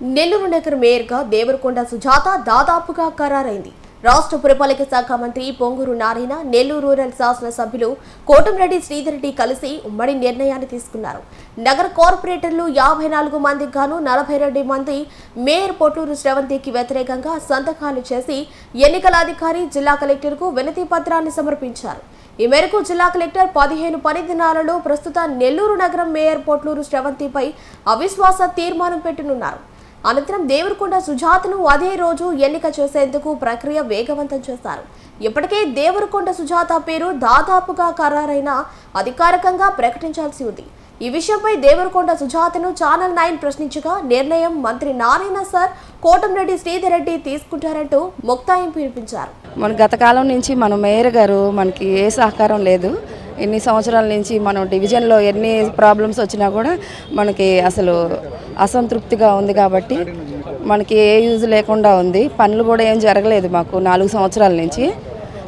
నెల్లూరు నగర్ మేయర్గా దేవరకొండ సుజాత దాదాపుగా ఖరారైంది. రాష్ట్ర పురపాలక శాఖ మంత్రి పొంగూరు నారాయణ నెల్లూరు రూరల్ శాసనసభ్యులు కోటంరెడ్డి శ్రీధర్రెడ్డి కలిసి ఉమ్మడి నిర్ణయాన్ని తీసుకున్నారు. నగర కార్పొరేటర్లు యాభై నాలుగు మందికి గాను నలభై రెండు మంది మేయర్ పొట్లూరు శ్రవంతికి వ్యతిరేకంగా సంతకాలు చేసి ఎన్నికల అధికారి జిల్లా కలెక్టర్కు వినతి పత్రాన్ని సమర్పించారు. ఈ మేరకు జిల్లా కలెక్టర్ పదిహేను పని దినాలలో ప్రస్తుత నెల్లూరు నగరం మేయర్ పొట్లూరు శ్రవంతిపై అవిశ్వాస తీర్మానం పెట్టనున్నారు. అనంతరం దేవరకొండ సుజాతను అదే రోజు ఎన్నిక చేసేందుకు ప్రక్రియ వేగవంతం చేశారు ఇప్పటికే దేవరకొండ సుజాత పేరు దాదాపుగా ఖరారైన అధికారికంగా ప్రకటించాల్సి ఉంది. ఈ విషయంపై దేవరకొండ సుజాతను ఛానల్ నైన్ ప్రశ్నించగా నిర్ణయం మంత్రి నారాయణ సార్ కోటంరెడ్డి శ్రీధర్ రెడ్డి తీసుకుంటారంటూ ముక్తాయింపు వినిపించారు. మన గత కాలం నుంచి మన మేయర్ గారు మనకి ఏ సహకారం లేదు. ఎన్ని సంవత్సరాల నుంచి మనం డివిజన్లో ఎన్ని ప్రాబ్లమ్స్ వచ్చినా కూడా మనకి అసలు అసంతృప్తిగా ఉంది కాబట్టి మనకి ఏ యూజ్ లేకుండా ఉంది. పనులు కూడా ఏం జరగలేదు మాకు నాలుగు సంవత్సరాల నుంచి.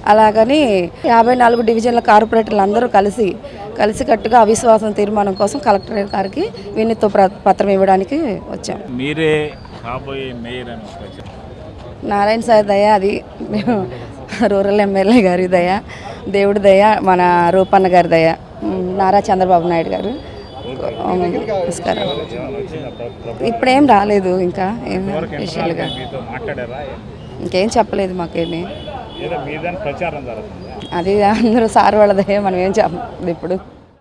అలాగని యాభై నాలుగు డివిజన్ల కార్పొరేటర్లు అందరూ కలిసి కలిసికట్టుగా అవిశ్వాసం తీర్మానం కోసం కలెక్టర్ గారికి వినతితో ప్ర- పత్రం ఇవ్వడానికి వచ్చాం. మీరే. నారాయణ సార్ దయ అది మేము రూరల్ ఎమ్మెల్యే గారి దయ. దేవుడి దయ మన రూపన్న గారి దయ. నారా చంద్రబాబు నాయుడు గారు. నమస్కారం. ఇప్పుడేం రాలేదు ఇంకా ఏం విషయాలుగా. ఇంకేం చెప్పలేదు మాకేమి. అది అందరూ సార్ వాళ్ళ దయ మనం ఏం చెప్పలేదు ఇప్పుడు.